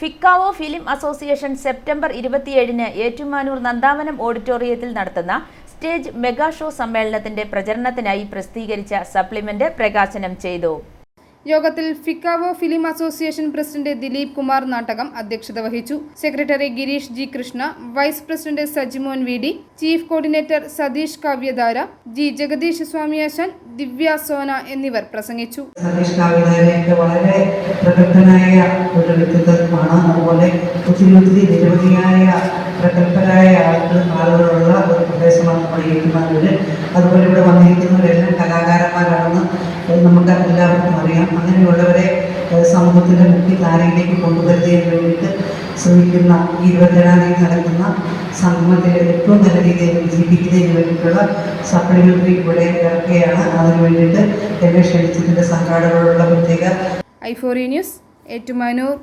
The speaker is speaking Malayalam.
ഫിക്കാവോ ഫിലിം അസോസിയേഷൻ സെപ്റ്റംബർ ഇരുപത്തിയേഴിന് ഏറ്റുമാനൂർ നന്ദാവനം ഓഡിറ്റോറിയത്തിൽ നടത്തുന്ന സ്റ്റേജ് മെഗാ ഷോ സമ്മേളനത്തിന്റെ പ്രചരണത്തിനായി പ്രസിദ്ധീകരിച്ച സപ്ലിമെന്റ് പ്രകാശനം ചെയ്തു. യോഗത്തിൽ ഫിക്കാവോ film association president Dileep Kumar Nattakam അധ്യക്ഷത വഹിച്ചു. Secretary Girish G Krishna vice president Sajimon V D chief coordinator Satheesh Kavyadhara G Jagadeesh Swamiyashan Divya Sona എന്നിവർ പ്രസംഗിച്ചു. സതീഷ് കാവിധാരയൊക്കെ വളരെ പ്രഗത്ഭനായ ഒരു വ്യക്തിത്വമാണ്. അതുപോലെ ഒത്തിരി ഒത്തിരി നിരവധിയായ പ്രഗത്ഭരായ ആളുകൾ ആളുകളുള്ള ഒരു പ്രദേശമാണ് അതുപോലെ ഇവിടെ വന്നിരിക്കുന്നവരെല്ലാം നമുക്ക് എല്ലാവർക്കും അറിയാം. അങ്ങനെയുള്ളവരെ സമൂഹത്തിന്റെ മുഖ്യധാരയിലേക്ക് കൊണ്ടുവരുന്നതിന് വേണ്ടിയിട്ട് ശ്രമിക്കുന്ന ഇരുപത്തേഴാം തീയതി നടക്കുന്ന സംഗമത്തെ ഏറ്റവും നല്ല രീതിയിൽ വിജയിപ്പിക്കുന്നതിന് വേണ്ടിയിട്ടുള്ള സപ്ലിമെന്ററി ഇവിടെ ഇറക്കുകയാണ്. അതിന് വേണ്ടിയിട്ട് എന്നെ ക്ഷണിച്ചതിന്റെ സംഘാടകരോടുള്ള പ്രത്യേക ഐഫോറി ന്യൂസ് ഏറ്റുമാനൂർ.